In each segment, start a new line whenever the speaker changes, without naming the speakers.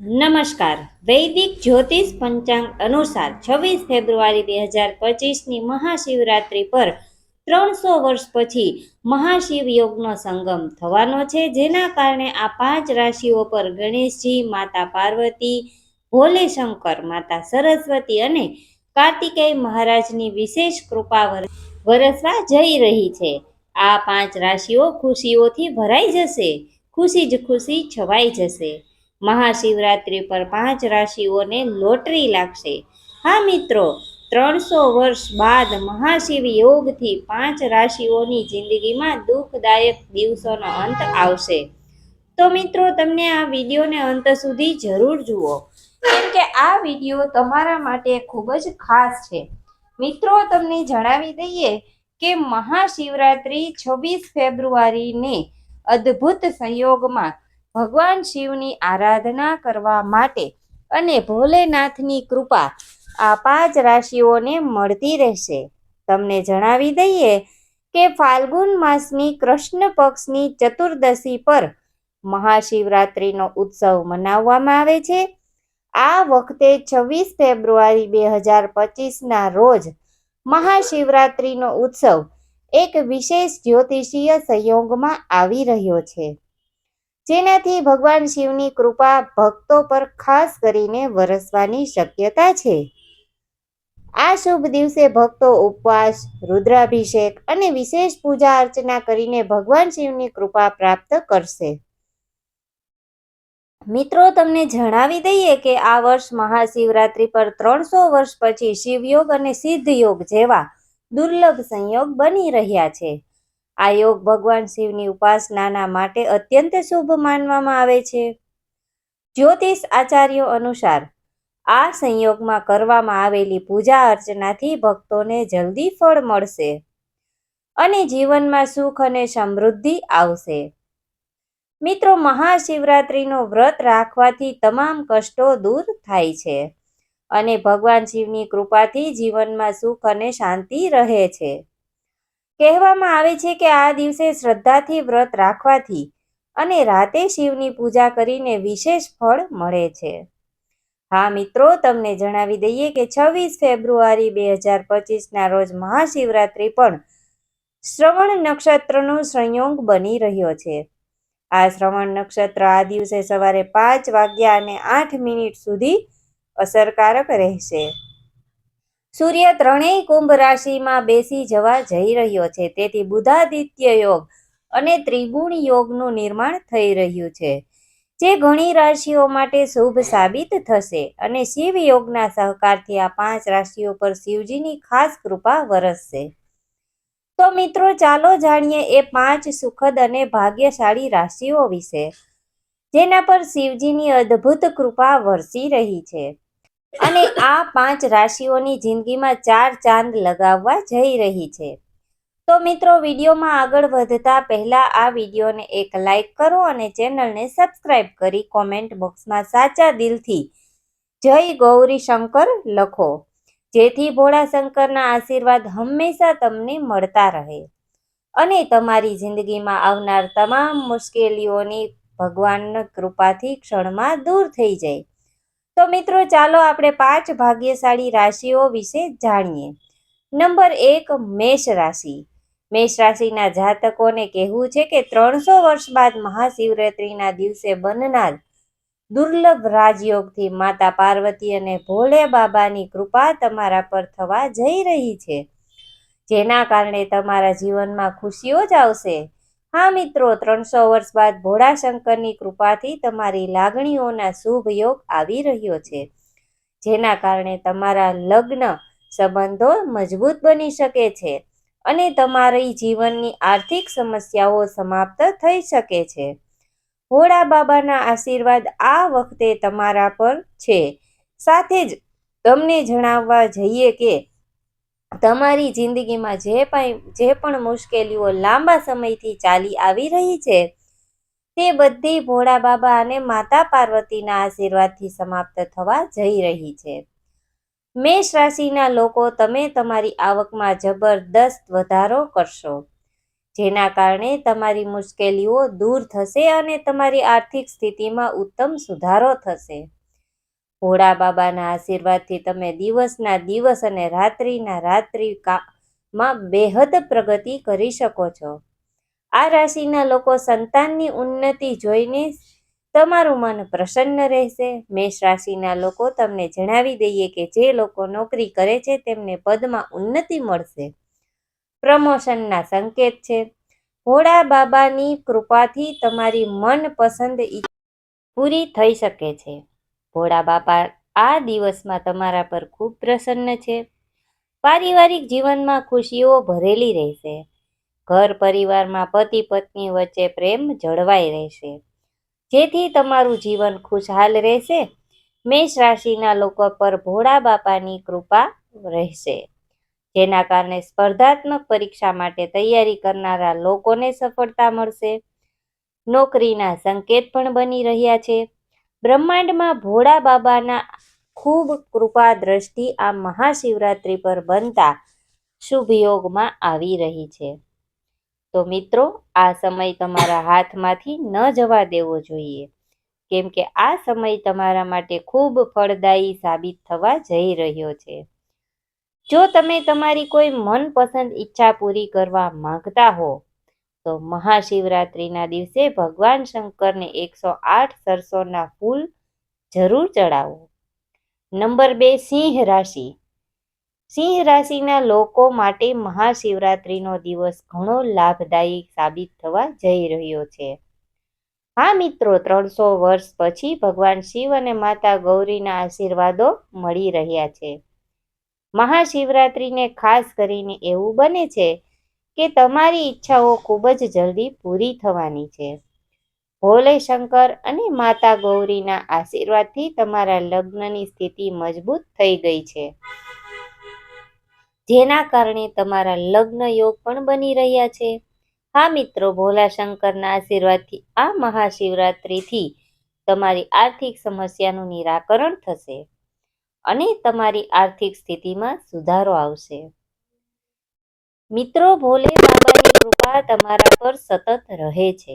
નમસ્કાર. વૈદિક જ્યોતિષ પંચાંગ અનુસાર છવ્વીસ ફેબ્રુઆરી બે હજાર પચીસની મહાશિવરાત્રિ પર ત્રણસો વર્ષ પછી મહાશિવ યોગનો સંગમ થવાનો છે, જેના કારણે આ પાંચ રાશિઓ પર ગણેશજી, માતા પાર્વતી ભોલે શંકર માતા સરસ્વતી અને કાર્તિકેય મહારાજની વિશેષ કૃપા વરસવા જઈ રહી છે. આ પાંચ રાશિઓ ખુશીઓથી ભરાઈ જશે. ખુશી જ ખુશી છવાઈ જશે. મહાશિવરાત્રિ પર પાંચ રાશિઓને લોટરી લાગશે. હા મિત્રો, ત્રણસો વર્ષ બાદ મહાશિવ યોગથી પાંચ રાશિઓની જિંદગીમાં દુઃખદાયક દિવસોનો અંત આવશે. તો મિત્રો, તમને આ વિડીયોને અંત સુધી જરૂર જુઓ. કેમ કે આ વીડિયો તમારા માટે ખૂબ જ ખાસ છે. મિત્રો, તમને જણાવી દઈએ કે મહાશિવરાત્રિ છવ્વીસ ફેબ્રુઆરીને અદ્ભુત સંયોગમાં ભગવાન શિવની આરાધના કરવા માટે અને ભોલેનાથની કૃપા આ પાંચ રાશિઓને મળતી રહેશે. તમને જણાવી દઈએ કે ફાલ્ગુન માસની કૃષ્ણ પક્ષની ચતુર્દશી પર મહાશિવરાત્રિનો ઉત્સવ મનાવવામાં આવે છે. આ વખતે છવ્વીસ ફેબ્રુઆરી બે હજાર પચીસના રોજ મહાશિવરાત્રિનો ઉત્સવ એક વિશેષ જ્યોતિષીય સંયોગમાં આવી રહ્યો છે. જેનાથી ભગવાન શિવની કૃપા ભક્તો પર ખાસ કરીને વરસવાની શક્યતા છે. આ શુભ દિવસે ભક્તો ઉપવાસ, રુદ્રાભિષેક અને વિશેષ પૂજા અર્ચના કરીને ભગવાન શિવની કૃપા પ્રાપ્ત કરશે. મિત્રો, તમને જણાવી દઈએ કે આ વર્ષ મહાશિવરાત્રિ પર ત્રણસો વર્ષ પછી શિવયોગ અને સિદ્ધ યોગ જેવા દુર્લભ સંયોગ બની રહ્યા છે. આ યોગ ભગવાન શિવની ઉપાસનાના માટે અત્યંત શુભ માનવામાં આવે છે. જ્યોતિષ આચાર્યો અનુસાર આ સંયોગમાં કરવામાં આવેલી પૂજા અર્ચનાથી ભક્તોને જલ્દી ફળ મળશે અને જીવનમાં સુખ અને સમૃદ્ધિ આવશે. મિત્રો, મહાશિવરાત્રિનો વ્રત રાખવાથી તમામ કષ્ટો દૂર થાય છે અને ભગવાન શિવની કૃપાથી જીવનમાં સુખ અને શાંતિ રહે છે. કહેવામાં આવે છે કે આ દિવસે શ્રદ્ધાથી વ્રત રાખવાથી અને રાતે શિવની પૂજા કરીને વિશેષ ફળ મળે છે. હા, મિત્રો, તમને જણાવી દઈએ કે છવ્વીસ ફેબ્રુઆરી બે હજાર પચીસના રોજ મહાશિવરાત્રિ પણ શ્રવણ નક્ષત્રનો સંયોગ બની રહ્યો છે. આ શ્રવણ નક્ષત્ર આ દિવસે સવારે પાંચ વાગ્યા અને આઠ મિનિટ સુધી અસરકારક રહેશે. સૂર્ય ત્રણેય કુંભ રાશિમાં બેસી જવા જઈ રહ્યો છે. તેથી બુધાદિત્ય યોગ અને ત્રિગુણ યોગનું નિર્માણ થઈ રહ્યું છે. જે ઘણી રાશિઓ માટે શુભ સાબિત થશે અને શિવ યોગના સહકારથી આ પાંચ રાશિઓ પર શિવજીની ખાસ કૃપા વરસશે. તો મિત્રો, ચાલો જાણીએ એ પાંચ સુખદ અને ભાગ્યશાળી રાશિઓ વિશે, જેના પર શિવજીની અદ્ભુત કૃપા વરસી રહી છે. અને આ પાંચ રાશિઓની જિંદગીમાં ચાર ચાંદ લગાવવા જઈ રહી છે. તો મિત્રો, વિડીયોમાં આગળ વધતા પહેલા આ વિડીયોને એક લાઈક કરો અને ચેનલને સબસ્ક્રાઇબ કરી કોમેન્ટ બોક્સમાં સાચા દિલથી જય ગૌરી શંકર લખો. જેથી ભોળા શંકરના આશીર્વાદ હંમેશા તમને મળતા રહે. અને તમારી જિંદગીમાં આવનાર તમામ મુશ્કેલીઓની ભગવાનની કૃપાથી ક્ષણમાં દૂર થઈ જાય. તો મિત્રો, ચાલો આપણે પાંચ ભાગ્યશાળી રાશિઓ વિશે જાણીએ. નંબર એક, મેષ રાશિ. મેષ રાશિના જાતકોને કહેવું છે કે ત્રણસો વર્ષ બાદ મહાશિવરાત્રિના દિવસે બનનાર દુર્લભ રાજયોગથી માતા પાર્વતી અને ભોલે બાબાની કૃપા તમારા પર થવા જઈ રહી છે. જેના કારણે તમારા જીવનમાં ખુશીઓ જ આવશે. હા મિત્રો, ત્રણસો વર્ષ બાદ ભોળાશંકરની કૃપાથી તમારી લાગણીઓના શુભ યોગ આવી રહ્યો છે. જેના કારણે તમારા લગ્ન સંબંધો મજબૂત બની શકે છે અને તમારી જીવનની આર્થિક સમસ્યાઓ સમાપ્ત થઈ શકે છે. ભોળા બાબાના આશીર્વાદ આ વખતે તમારા પર છે. સાથે જ તમને જણાવવા જઈએ કે તમારી જિંદગીમાં જે પણ જે પણ મુશ્કેલીઓ લાંબા સમયથી ચાલી આવી રહી છે, તે બધી ભોળા બાબા અને માતા પાર્વતીના આશીર્વાદથી સમાપ્ત થવા જઈ રહી છે. મેષ રાશિના લોકો, તમે તમારી આવકમાં જબરદસ્ત વધારો કરશો, જેના કારણે તમારી મુશ્કેલીઓ દૂર થશે અને તમારી આર્થિક સ્થિતિમાં ઉત્તમ સુધારો થશે. ભોળા બાબાના આશીર્વાદથી તમે દિવસના દિવસ અને રાત્રિના રાત્રિ માં બેહદ પ્રગતિ કરી શકો છો. આ રાશિના લોકો સંતાનની ઉન્નતિ જોઈને તમારું મન પ્રસન્ન રહેશે. મેષ રાશિના લોકો તમને જણાવી દઈએ કે જે લોકો નોકરી કરે છે, તેમને પદમાં ઉન્નતિ મળશે. પ્રમોશનના સંકેત છે. ભોળા બાબાની કૃપાથી તમારી મનપસંદ પૂરી થઈ શકે છે. ભોળા બાપા આ દિવસમાં તમારા પર ખૂબ પ્રસન્ન છે. પારિવારિક જીવનમાં ખુશીઓ ભરેલી રહેશે. ઘર પરિવારમાં પતિ પત્ની વચ્ચે પ્રેમ જળવાઈ રહેશે. જેથી તમારું જીવન ખુશહાલ રહેશે. મેષ રાશિના લોકો પર ભોળા બાપાની કૃપા રહેશે. જેના કારણે સ્પર્ધાત્મક પરીક્ષા માટે તૈયારી કરનારા લોકોને સફળતા મળશે. નોકરીના સંકેત પણ બની રહ્યા છે. બ્રહ્માંડમાં ભોળા બાબાના ખૂબ કૃપા દ્રષ્ટિ આ મહાશિવરાત્રિ પર બનતા શુભ યોગમાં આવી રહી છે. તો મિત્રો, આ સમય તમારા હાથમાંથી ન જવા દેવો જોઈએ. કેમ કે આ સમય તમારા માટે ખૂબ ફળદાયી સાબિત થવા જઈ રહ્યો છે. જો તમે તમારી કોઈ મનપસંદ ઈચ્છા પૂરી કરવા માંગતા હો તો મહાશિવરાત્રિના દિવસે ભગવાન શંકરને એકસો આઠ સરસોના ફૂલ જરૂર ચડાવો. નંબર બે, સિંહ રાશિ. સિંહ રાશિના લોકો માટે મહાશિવરાત્રિનો દિવસ ઘણો લાભદાયી સાબિત થવા જઈ રહ્યો છે. હા મિત્રો, ત્રણસો વર્ષ પછી ભગવાન શિવ અને માતા ગૌરીના આશીર્વાદો મળી રહ્યા છે. મહાશિવરાત્રિને ખાસ કરીને એવું બને છે કે તમારી ઈચ્છાઓ ખૂબ જ જલ્દી પૂરી થવાની છે. ભોલે શંકર અને માતા ગૌરીના આશીર્વાદથી તમારા લગ્નની સ્થિતિ મજબૂત થઈ ગઈ છે. જેના કારણે તમારા લગ્ન યોગ પણ બની રહ્યા છે. હા મિત્રો, ભોલા શંકરના આશીર્વાદથી આ મહાશિવરાત્રિથી તમારી આર્થિક સમસ્યાનું નિરાકરણ થશે અને તમારી આર્થિક સ્થિતિમાં સુધારો આવશે. મિત્રો ભોલે બાબાની કૃપા તમારા પર સતત રહે છે.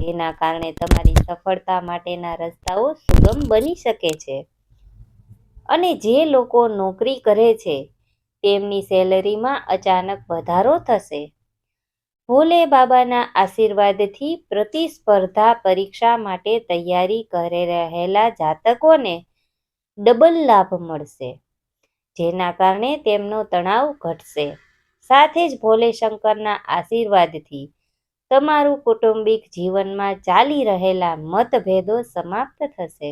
જેના કારણે તમારી સફળતા માટેના રસ્તાઓ સુગમ બની શકે છે. અને જે લોકો નોકરી કરે છે, તેમની સેલરીમાં અચાનક વધારો થશે. ભોલે બાબાના આશીર્વાદથી પ્રતિસ્પર્ધા પરીક્ષા માટે તૈયારી કરી રહેલા જાતકોને ડબલ લાભ મળશે, જેના કારણે તેમનો તણાવ ઘટશે. સાથે જ ભોલે શંકરના આશીર્વાદથી તમારું કુટુંબિક જીવનમાં ચાલી રહેલા મતભેદો સમાપ્ત થશે.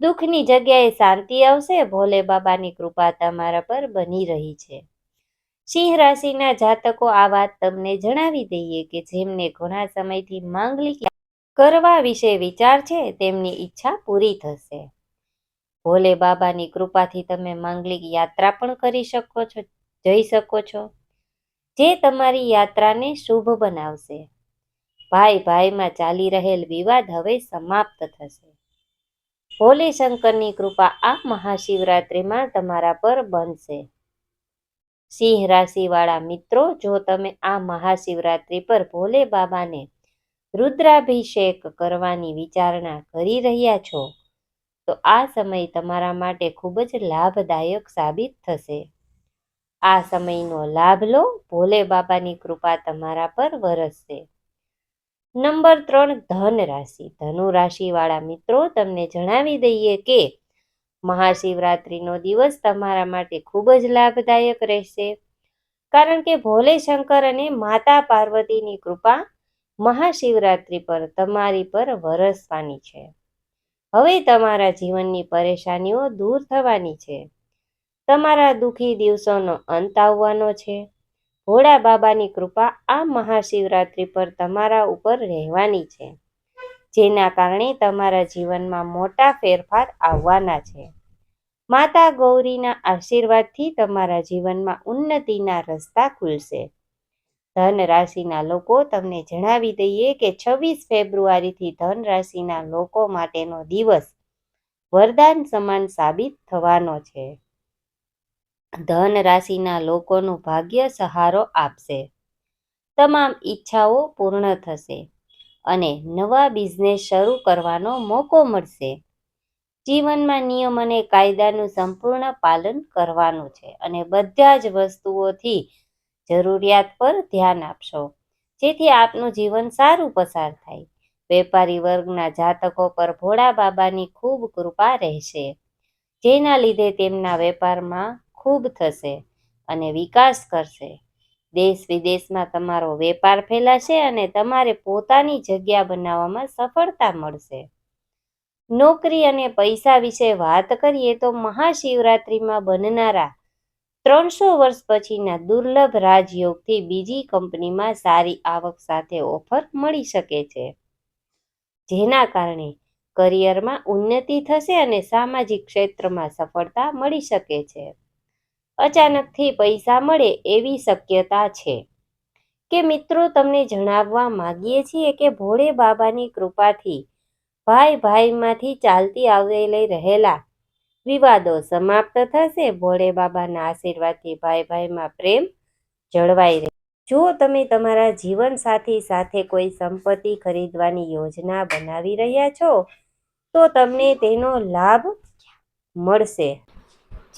દુઃખની જગ્યાએ શાંતિ આવશે, ભોલે બાબાની કૃપા તમારા પર બની રહી છે. સિંહ રાશિના જાતકો આ વાત તમને જણાવી દઈએ કે જેમને ઘણા સમયથી માંગલિક કરવા વિશે વિચાર છે, તેમની ઈચ્છા પૂરી થશે. ભોલે બાબાની કૃપાથી તમે માંગલિક યાત્રા પણ કરી શકો છો. જઈ શકો છો. જે તમારી યાત્રાને શુભ બનાવશે. ભાઈ ભાઈમાં ચાલી રહેલ વિવાદ હવે સમાપ્ત થશે. ભોલે શંકરની કૃપા આ મહાશિવરાત્રિમાં તમારા પર બનશે. સિંહ રાશિવાળા મિત્રો, જો તમે આ મહાશિવરાત્રિ પર ભોલે બાબાને રુદ્રાભિષેક કરવાની વિચારણા કરી રહ્યા છો, તો આ સમય તમારા માટે ખૂબ જ લાભદાયક સાબિત થશે. આ સમયનો લાભ લો. ભોલે બાબાની કૃપા તમારા પર વરસશે. નંબર ત્રણ, ધન રાશિ. ધનુ રાશિવાળા મિત્રો, તમને જણાવી દઈએ કે મહાશિવરાત્રિનો દિવસ તમારા માટે ખૂબ જ લાભદાયક રહેશે. કારણ કે ભોલે શંકર અને માતા પાર્વતીની કૃપા મહાશિવરાત્રિ પર તમારી પર વરસવાની છે. હવે તમારા જીવનની પરેશાનીઓ દૂર થવાની છે. તમારા દુઃખી દિવસોનો અંત આવવાનો છે. ભોળા બાબાની કૃપા આ મહાશિવરાત્રિ પર તમારા ઉપર રહેવાની છે, જેના કારણે તમારા જીવનમાં મોટા ફેરફાર આવવાના છે. માતા ગૌરીના આશીર્વાદથી તમારા જીવનમાં ઉન્નતિના રસ્તા ખુલશે. ધન રાશિના લોકો તમને જણાવી દઈએ કે છવ્વીસ ફેબ્રુઆરીથી ધન રાશિના લોકો માટેનો દિવસ વરદાન સમાન સાબિત થવાનો છે. ધન રાશિના લોકોનું ભાગ્ય સહારો આપશે. તમામ ઈચ્છાઓ પૂર્ણ થશે અને નવા બિઝનેસ શરૂ કરવાનો મોકો મળશે. જીવનમાં નિયમ અને કાયદાનું સંપૂર્ણ પાલન કરવાનું છે અને બધા જ વસ્તુઓથી જરૂરિયાત પર ધ્યાન આપશો, જેથી આપનું જીવન સારું પસાર થાય. વેપારી વર્ગના જાતકો પર ભોળા બાબાની ખૂબ કૃપા રહેશે, જેના લીધે તેમના વેપારમાં ખૂબ થશે અને વિકાસ કરશે. દેશ વિદેશમાં તમારો વેપાર ફેલાશે અને તમારે પોતાની જગ્યા બનાવવામાં સફળતા મળશે. નોકરી અને પૈસા વિશે વાત કરીએ તો મહાશિવરાત્રિમાં બનનારા ત્રણસો વર્ષ પછીના દુર્લભ રાજયોગથી બીજી કંપનીમાં સારી આવક સાથે ઓફર મળી શકે છે. જેના કારણે કરિયરમાં ઉન્નતિ થશે અને સામાજિક ક્ષેત્રમાં સફળતા મળી શકે છે. અચાનકથી પૈસા મળે એવી શક્યતા છે. કે મિત્રો, તમને જણાવવા માગીએ છીએ કે ભોળે બાબાની કૃપાથી ભાઈ ભાઈમાંથી ચાલતી આવેલી રહેલા વિવાદો સમાપ્ત થશે. ભોળે બાબાના આશીર્વાદથી ભાઈ ભાઈમાં પ્રેમ જળવાઈ રહે. જો તમે તમારા જીવનસાથી સાથે કોઈ સંપત્તિ ખરીદવાની યોજના બનાવી રહ્યા છો, તો તમને તેનો લાભ મળશે.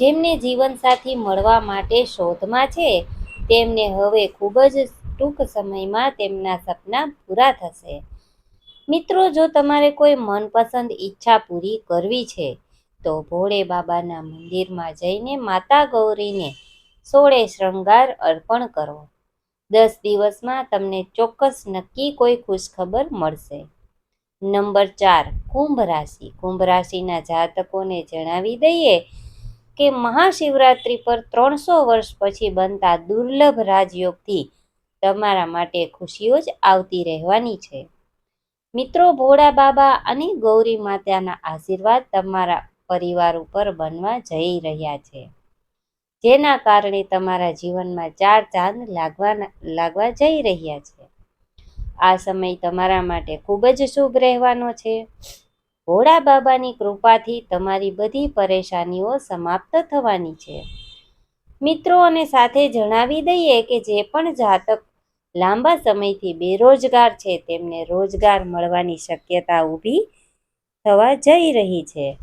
જેમને જીવનસાથી મળવા માટે શોધમાં છે, તેમને હવે ખૂબ જ ટૂંક સમયમાં તેમના સપના પૂરા થશે. મિત્રો, જો તમારે કોઈ મનપસંદ ઈચ્છા પૂરી કરવી છે, તો ભોળે બાબાના મંદિરમાં જઈને માતા ગૌરીને સોળે શૃંગાર અર્પણ કરો. દસ દિવસમાં તમને ચોક્કસ નક્કી કોઈ ખુશખબર મળશે. નંબર ચાર, કુંભ રાશિ. કુંભ રાશિના જાતકોને જણાવી દઈએ કે મહાશિવરાત્રિ પર ત્રણસો વર્ષ પછી બનતા દુર્લભ રાજયોગથી તમારા માટે ખુશીઓ જ આવતી રહેવાની છે. મિત્રો, ભોળા બાબા અને ગૌરી માતાના આશીર્વાદ તમારા પરિવાર ઉપર બનવા જઈ રહ્યા છે. જેના કારણે તમારા જીવનમાં ચાર ચાંદ લાગવાના લાગવા જઈ રહ્યા છે. આ સમય તમારા માટે ખૂબ જ શુભ રહેવાનો છે. ભોળા બાબાની કૃપાથી તમારી બધી પરેશાનીઓ સમાપ્ત થવાની છે. મિત્રો, અને સાથે જણાવી દઈએ કે જે પણ જાતક લાંબા સમયથી બેરોજગાર છે, તેમને રોજગાર મળવાની શક્યતા ઊભી થવા જઈ રહી છે.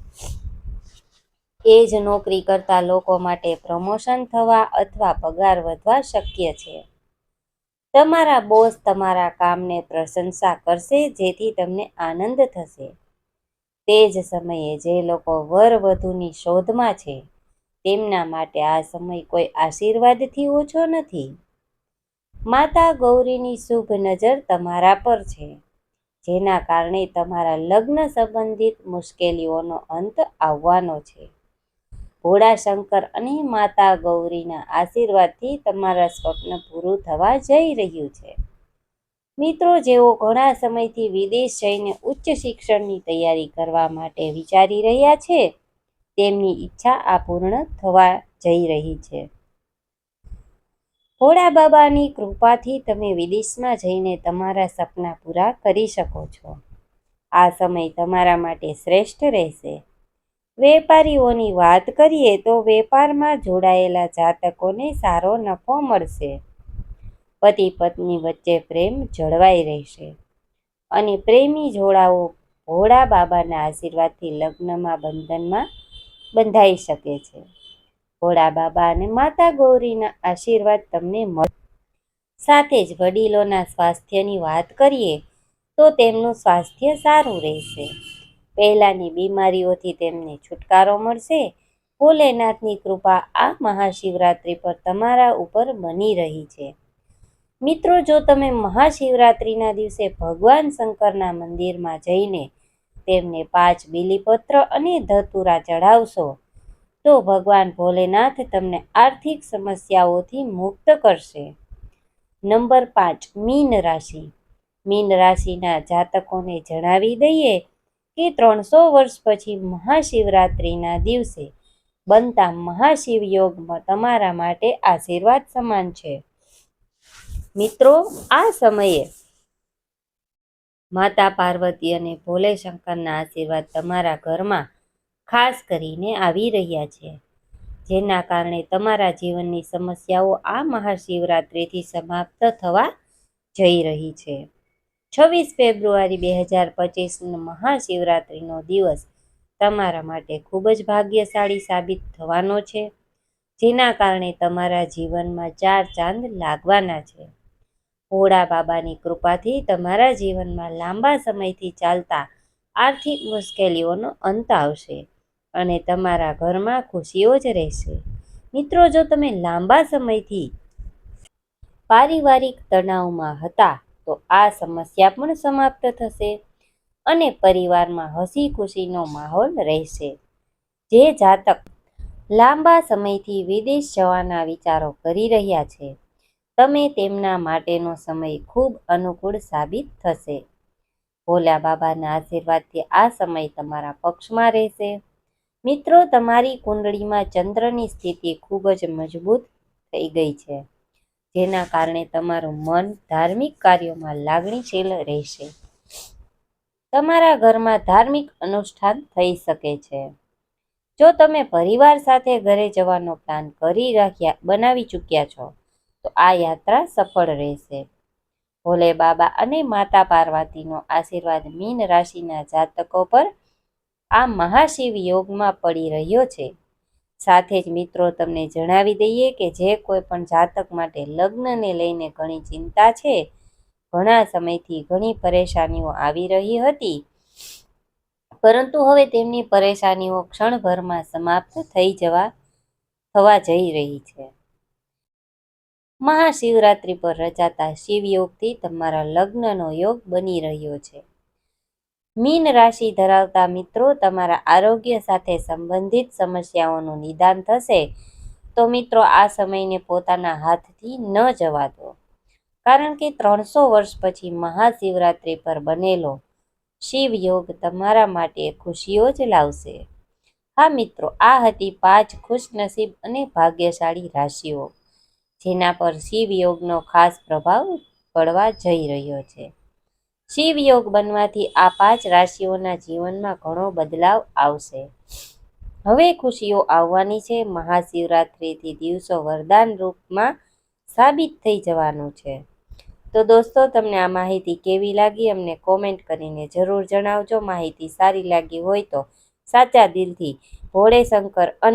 એ જ નોકરી કરતા લોકો માટે પ્રમોશન થવા અથવા પગાર વધવા શક્ય છે. તમારા બોસ તમારા કામને પ્રશંસા કરશે, જેથી તમને આનંદ થશે. તે જ સમયે જે લોકો વર વધુની શોધમાં છે, તેમના માટે આ સમય કોઈ આશીર્વાદથી ઓછો નથી. માતા ગૌરીની શુભ નજર તમારા પર છે, જેના કારણે તમારા લગ્ન સંબંધિત મુશ્કેલીઓનો અંત આવવાનો છે. ભોળા શંકર અને માતા ગૌરીના આશીર્વાદથી તમારા સ્વપ્ન પૂરું થવા જઈ રહ્યું છે. મિત્રો, જેઓ ઘણા સમયથી વિદેશ જઈને ઉચ્ચ શિક્ષણની તૈયારી કરવા માટે વિચારી રહ્યા છે, તેમની ઈચ્છા આ પૂર્ણ થવા જઈ રહી છે. ભોળા બાબાની કૃપાથી તમે વિદેશમાં જઈને તમારા સપના પૂરા કરી શકો છો. આ સમય તમારા માટે શ્રેષ્ઠ રહેશે. વેપારીઓની વાત કરીએ તો વેપારમાં જોડાયેલા જાતકોને સારો નફો મળશે. પતિ પત્ની વચ્ચે પ્રેમ જળવાઈ રહેશે. અને પ્રેમી જોડાઓ ભોળા બાબાના આશીર્વાદથી લગ્નમાં, બંધનમાં બંધાઈ શકે છે. ભોળા બાબા અને માતા ગૌરીના આશીર્વાદ તમને મળે સાથે જ વડીલોના સ્વાસ્થ્યની વાત કરીએ, તો તેમનું સ્વાસ્થ્ય સારું રહેશે. પહેલાંની બીમારીઓથી તેમને છુટકારો મળશે. ભોલેનાથની કૃપા આ મહાશિવરાત્રિ પર તમારા ઉપર બની રહી છે. મિત્રો, જો તમે મહાશિવરાત્રિના દિવસે ભગવાન શંકરના મંદિરમાં જઈને તેમને પાંચ બીલીપત્ર અને ધતુરા ચઢાવશો, તો ભગવાન ભોલેનાથ તમને આર્થિક સમસ્યાઓથી મુક્ત કરશે. નંબર પાંચ, મીન રાશિ. મીન રાશિના જાતકોને જણાવી દઈએ કે ત્રણસો વર્ષ પછી મહાશિવરાત્રિના દિવસે બનતા મહાશિવ તમારા માટે આશીર્વાદ સમાન છે. મિત્રો, આ સમયે માતા પાર્વતી અને ભોલે શંકરના આશીર્વાદ તમારા ઘરમાં ખાસ કરીને આવી રહ્યા છે. જેના કારણે તમારા જીવનની સમસ્યાઓ આ મહાશિવરાત્રિથી સમાપ્ત થવા જઈ રહી છે. છવ્વીસ ફેબ્રુઆરી બે હજાર પચીસનો મહાશિવરાત્રિનો દિવસ તમારા માટે ખૂબ જ ભાગ્યશાળી સાબિત થવાનો છે. જેના કારણે તમારા જીવનમાં ચાર ચાંદ લાગવાના છે. ભોળા બાબાની કૃપાથી તમારા જીવનમાં લાંબા સમયથી ચાલતા આર્થિક મુશ્કેલીઓનો અંત આવશે અને તમારા ઘરમાં ખુશીઓ જ રહેશે. મિત્રો, જો તમે લાંબા સમયથી પારિવારિક તણાવમાં હતા, તો આ સમસ્યા પણ સમાપ્ત થશે અને પરિવારમાં હસી ખુશીનો માહોલ રહેશે. જે જાતક લાંબા સમયથી વિદેશ જવાના વિચારો કરી રહ્યા છે તમે તેમના માટેનો સમય ખૂબ અનુકૂળ સાબિત થશે. ભોલા બાબાના આશીર્વાદથી આ સમય તમારા પક્ષમાં રહેશે. મિત્રો, તમારી કુંડળીમાં ચંદ્રની સ્થિતિ ખૂબ જ મજબૂત થઈ ગઈ છે, જેના કારણે તમારું મન ધાર્મિક કાર્યોમાં લાગણીશીલ રહેશે. તમારા ઘરમાં ધાર્મિક અનુષ્ઠાન થઈ શકે છે. જો તમે પરિવાર સાથે ઘરે જવાનો પ્લાન કરી રાખ્યા બનાવી ચૂક્યા છો તો આ યાત્રા સફળ રહેશે. ભોલે બાબા અને માતા પાર્વતીનો આશીર્વાદ મીન રાશિના જાતકો પર આ મહાશિવ યોગમાં પડી રહ્યો છે. સાથે જ મિત્રો, તમને જણાવી દઈએ કે જે કોઈ પણ જાતક માટે લગ્નને લઈને ઘણી ચિંતા છે. ઘણા સમયથી ઘણી પરેશાનીઓ આવી રહી હતી. પરંતુ હવે તેમની પરેશાનીઓ ક્ષણભરમાં સમાપ્ત થઈ જવા, થવા જઈ રહી છે. મહાશિવરાત્રિ પર રચાતા શિવયોગથી તમારા લગ્નનો યોગ બની રહ્યો છે. મીન રાશિ ધરાવતા મિત્રો, તમારા આરોગ્ય સાથે સંબંધિત સમસ્યાઓનું નિદાન થશે તો મિત્રો, આ સમયને પોતાના હાથથી ન જવા દો. કારણ કે ત્રણસો વર્ષ પછી મહાશિવરાત્રિ પર બનેલો શિવયોગ તમારા માટે ખુશીઓ જ લાવશે. હા મિત્રો, આ હતી પાંચ ખુશનસીબ અને ભાગ્યશાળી રાશિઓ. જેના પર શિવયોગનો ખાસ પ્રભાવ પડવા જઈ રહ્યો છે. શિવયોગ બનવાથી આ પાંચ રાશિઓના જીવનમાં ઘણો બદલાવ આવશે. હવે ખુશીઓ આવવાની છે. મહાશિવરાત્રિથી દિવસો વરદાન રૂપમાં સાબિત થઈ જવાનું છે. તો દોસ્તો, તમને આ માહિતી કેવી લાગી અમને કોમેન્ટ કરીને જરૂર જણાવજો. માહિતી સારી લાગી હોય તો સાચા દિલથી ભોળે શંકર અને